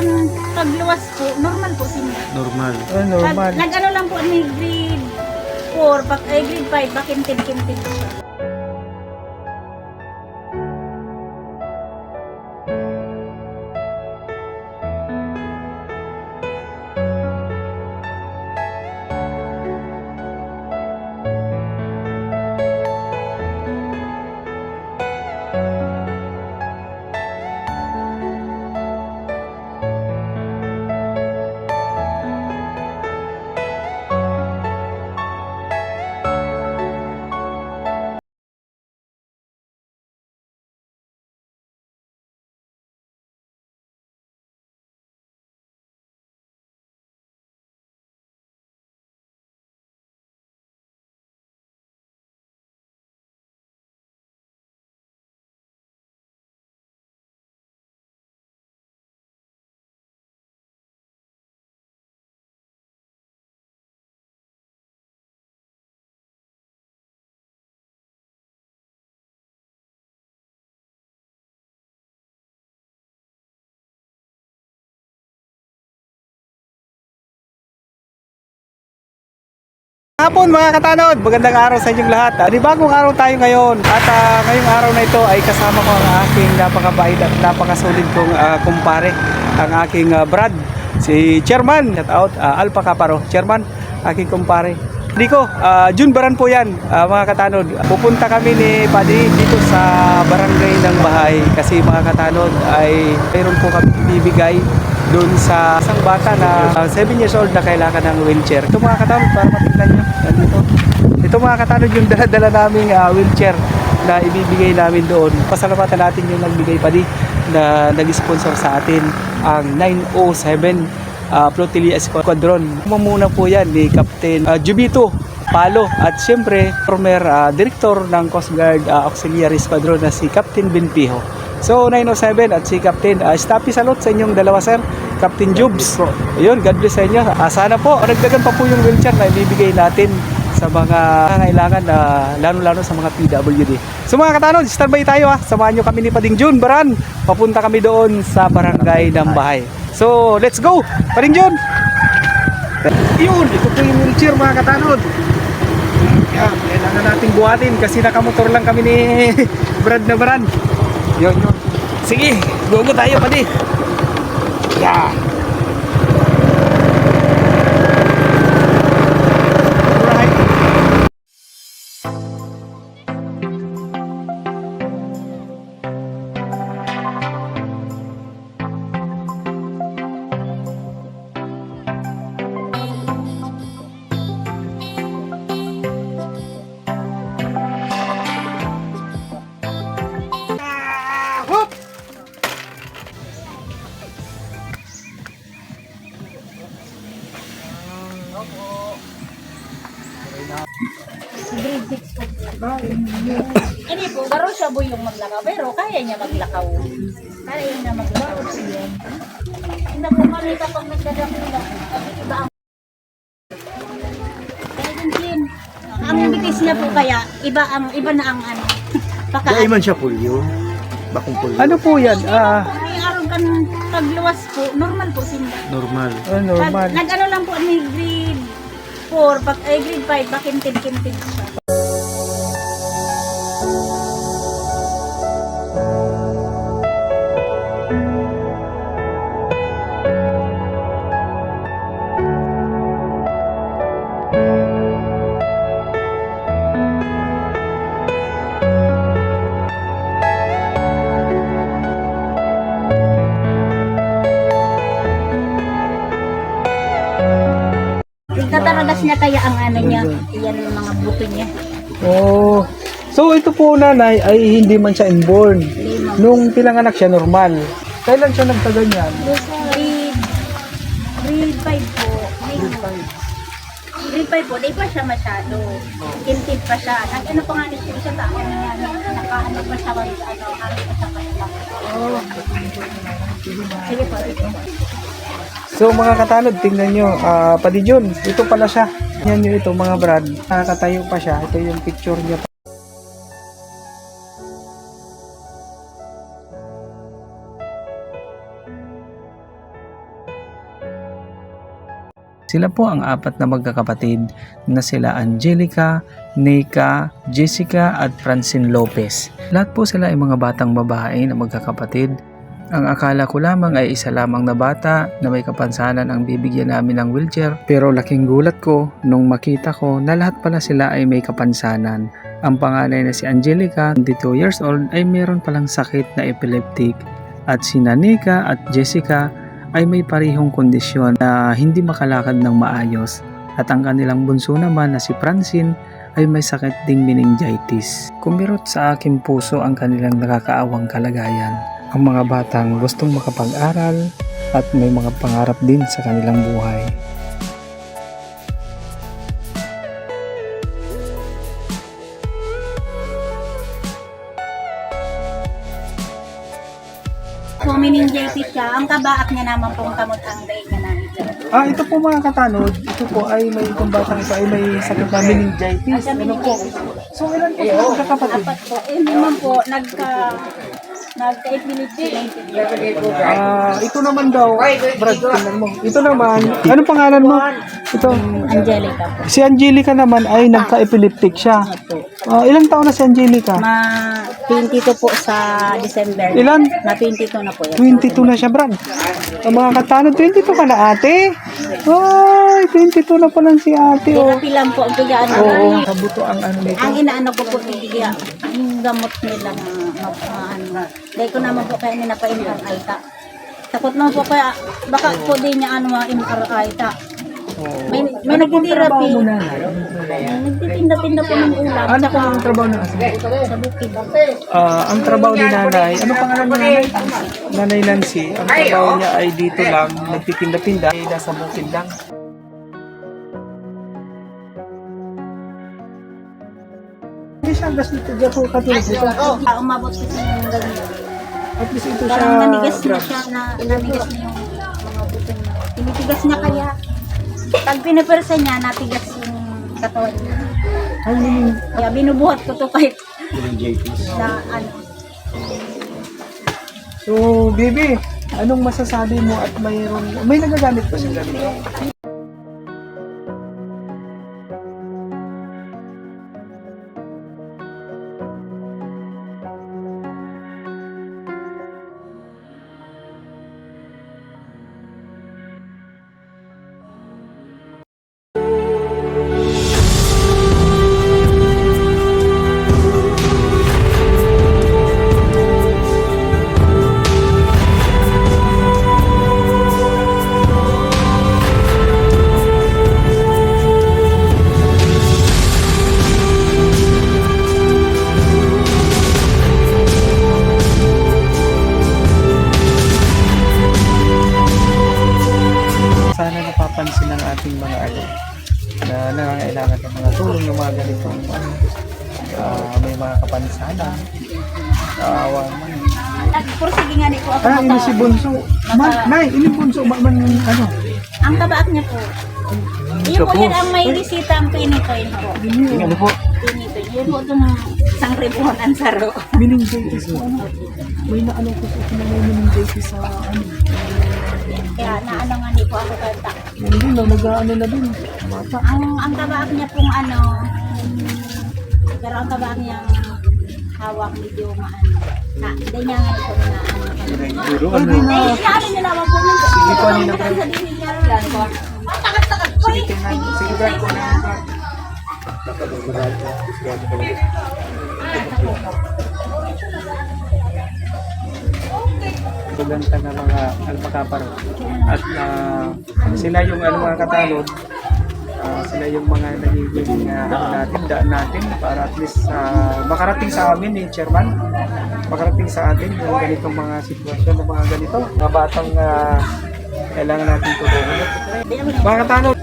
kan pagluwas po, normal po siya. Normal. Oh, normal. Nag, nag-ano lang po ni grade 4, pag, ay grade 5, bakintin-kintin po siya. Hapon mga katanod, magandang araw sa inyong lahat. Uh, bagong araw tayo ngayon at ah, ngayong araw na ito ay kasama ko ang aking napakabait at napakasulit kong ah, kumpare, ang aking ah, Brad, si Chairman, shout out, uh, Alpha Caparo, Chairman, aking kumpare. Diko, uh, June Baran po yan, ah, mga katanod. Pupunta kami ni Paddy dito sa barangay ng Bahay kasi mga katanod ay mayroon po kami ibibigay doon sa isang bata na 7 years old na kailangan ng wheelchair. Ito mga katanod, para matingnan nyo. Nandito. Ito mga katanod yung dala-dala naming ah, wheelchair na ibibigay namin doon. Pasalamatan natin yung nagbigay pa di na nag-sponsor sa atin ang 907 uh, Flotilla Squadron. Mamuna po yan ni Captain uh, Jubito Palo at siyempre former ah, director ng Coast Guard ah, Auxiliary Squadron na si Captain Benpijo. So 907 at si Captain uh, Stappy salute sa inyong dalawa sir. Captain Jubs. Ayun, God bless sa inyo. Ah, sana po, nagdagan pa po yung wheelchair na ibibigay natin sa mga kailangan na lalo-lalo sa mga PWD. So mga katanod, standby tayo ha. Samahan nyo kami ni Pading Jun Baran. Papunta kami doon sa barangay ng Bahay. So, let's go! Pading Jun! Yun, ito po yung wheelchair mga katanod. Yan, kailangan nating buhatin kasi nakamotor lang kami ni Brad na Baran. Yun, yun. Sige, go tayo, padi. Yeah. 6 po. Po, baro siya po yung maglakaw, pero kaya niya maglakaw. Kaya niya maglakaw siya. Hindi po kami kapag nagdadakila, iba ang Kaya din din. Ang bitis niya po kaya, iba ang iba na ang ano. Baka Dahil man siya pulyo. Bakong pulyo. Ano po yan? Ah, Kung may araw kan pagluwas po, normal po siya. Normal. ah, normal. Pag, nag-ano lang po ni grade 4, pag ay grade 5, bakintin-kintin siya. Tataragas niya kaya ang ano niya, iyan ang mga buto niya. Oh. So ito po nanay ay hindi man siya inborn. Nung pinanganak siya normal. Kailan siya nagkaganyan? Grade, grade 5 po. Grade 5. Grade 5 po, di pa siya masyado. Kintit pa siya. Nag ano pa nga ni siya sa tao niya, nakaano pa siya, ano, ano siya pa siya. Oh. Sige po, sige po. So mga katanod, tingnan nyo, ah pati Jun, ito pala siya. Yan nyo ito mga brad, nakakatayo pa siya. Ito yung picture niya. Sila po ang apat na magkakapatid na sila Angelica, Nika, Jessica at Francine Lopez. Lahat po sila ay mga batang babae na magkakapatid. Ang akala ko lamang ay isa lamang na bata na may kapansanan ang bibigyan namin ng wheelchair pero laking gulat ko nung makita ko na lahat pala sila ay may kapansanan. Ang panganay na si Angelica, 22 years old, ay meron palang sakit na epileptic at si Nanika at Jessica ay may parihong kondisyon na hindi makalakad ng maayos at ang kanilang bunso naman na si Francine ay may sakit ding meningitis. Kumirot sa aking puso ang kanilang nakakaawang kalagayan. Ang mga batang gustong makapag-aral at may mga pangarap din sa kanilang buhay. So, meningitis siya. Ang kabaak niya naman pong kamot ang daig na namin. Ah, ito po mga katanod, ito po ay may itong batang ito ay may sakit na meningitis. Ano po? So, ilan po po magkakapatid? Apat po. Eh, naman po, nagka... Nagka-epilepsy. Ah, ito naman daw, Brad, tingnan mo. Ito naman, ano pangalan mo? Ito. Angelica po. Si Angelica naman ay nagka-epileptic siya. Opo. Ah, ilang taon na si Angelica? Ma 22 po sa December. Ilan? Na 22 na po yan. 22 na siya, Brad. Ang mga katanod, 22 ka na ate. Ay, 22 na pa lang si ate. Oh. Therapy lang po ang tigaan. Oo, kabuto ang ano nito. Ang inaano ko po tigiya, yung gamot nila na ano. Dahil ko naman po kaya ninapaimar aita. Takot naman po kaya, baka po din niya ano imar aita. May, may nagtitherapy. Nagtitinda-tinda po ng ulam. Ano po ang trabaho ng asawa? sa bukid. Ah, ang trabaho ni nanay, ano pangalan mo nanay? Nanay Nancy, ang trabaho niya ay dito lang, nagtitinda-tinda, ay nasa bukid lang. Siya gas nito, diyan po katulad dito. Ah, umabot kasi yung ganyan. At least ito siya, Parang nanigas na siya na nanigas na yung mga buto niya. Tinitigas niya kaya. Pag pinapersa niya, natigas yung katawan niya. Ay, yun. Kaya binubuhat ko to kahit na ano. So, baby, anong masasabi mo at mayroon, may nagagamit ba siya napapansin ng ating mga ano, na nangangailangan ng mga tulong ng mga ganitong ano, ah, may mga kapansanan. Kaawa man. Nagpursige nga ni ko ako. Ah, ini si Bunso. Man, nay, ini Bunso, man, man ano. Ang kabaak niya po. Yun po yan ang may bisita ang pinitoy po. Ini ano po? Pinitoy. Yun po ito ng isang ribuan ang saro. Meningitis po. Ano? May naano ko po na may meningitis sa ano. Kaya naano nga ni po ako kanta. Yan din, no, nag-ano na din. Bata. Ang ang kabaak niya pong ano, pero ang kabaak niyang hawak medyo maano. Na, hindi niya nga ito na ano. Puro ano. Eh, inaano niya naman po. Sige po, Nina. Sa dinig niya. Takat-takat po eh. Sige, Brad, po na. Tuganta na mga alpakaparo. At ah, sila yung ano mga katalod, ah, sila yung mga nagiging uh, ano natin, daan natin para at least ah, makarating sa amin ni Chairman, makarating sa atin yung ganitong mga sitwasyon ng mga ganito, mga batang ah, kailangan natin tulungan. Mga katanod,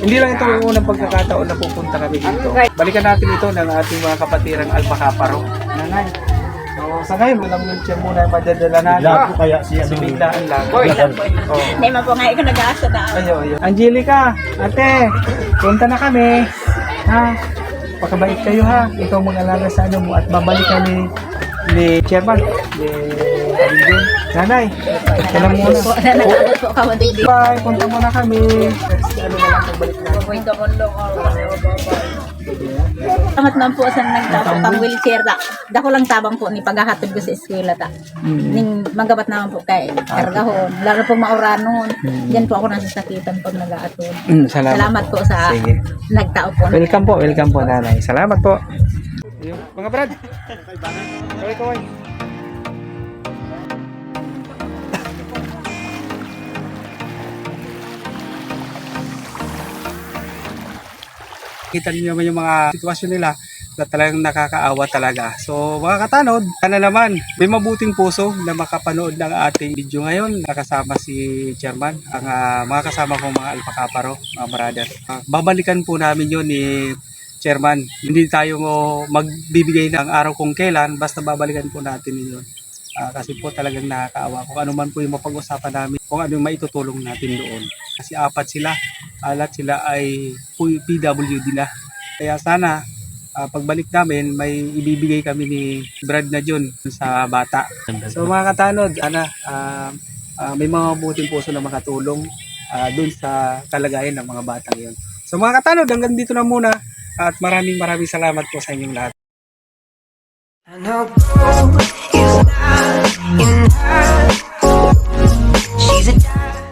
hindi lang ito yung unang pagkakataon na pupunta kami dito. Balikan natin ito ng ating mga kapatirang alpakaparo. Nanay. So, sa ngayon, walang wheelchair muna yung madadala natin. Bigla po kaya siya Kasi nung- biglaan lang. Oh. Hindi man po nga ikaw nag-aasa na. Ayo, ayo. Angelica, ate, punta na kami. Ha? Pakabait kayo ha. Ikaw mag-alaga sa ano mo at babalik ka ni, ni Chairman, ni Alvin. Nanay, kailan muna. Nanagot po. Bye, punta muna kami. Salamat man po sa nagtapos kang wheelchair ta. Dako lang tabang po ni paghahatid ko sa eskwela ta. Ning magabat naman po kay kargahon. Lalo po mauranon. Diyan po ako nasasakitan pag nag-aatod. Mm, salamat. Salamat po sa Sige. nagtao po. Welcome po, welcome po nanay. Salamat po. Mga brad. Kaway, kaway. Kita niyo naman yung mga sitwasyon nila na talagang nakakaawa talaga. So mga katanod, sana naman may mabuting puso na makapanood ng ating video ngayon. Nakasama si Chairman, ang ah, mga kasama kong mga alpakaparo, mga brother. Ah, babalikan po namin yun ni Chairman. Hindi tayo magbibigay ng araw kung kailan, basta babalikan po natin yun. Ah, kasi po talagang nakakaawa. Kung ano man po yung mapag-usapan namin, kung ano yung maitutulong natin doon. Kasi apat sila, alat sila ay PWD na. Kaya sana, ah, pagbalik namin, may ibibigay kami ni Brad na John sa bata. So mga katanod, sana ah, ah, may mga mabuting puso na makatulong ah, dun sa kalagayan ng mga batang yon. So mga katanod, hanggang dito na muna at maraming maraming salamat po sa inyong lahat. I know is not enough.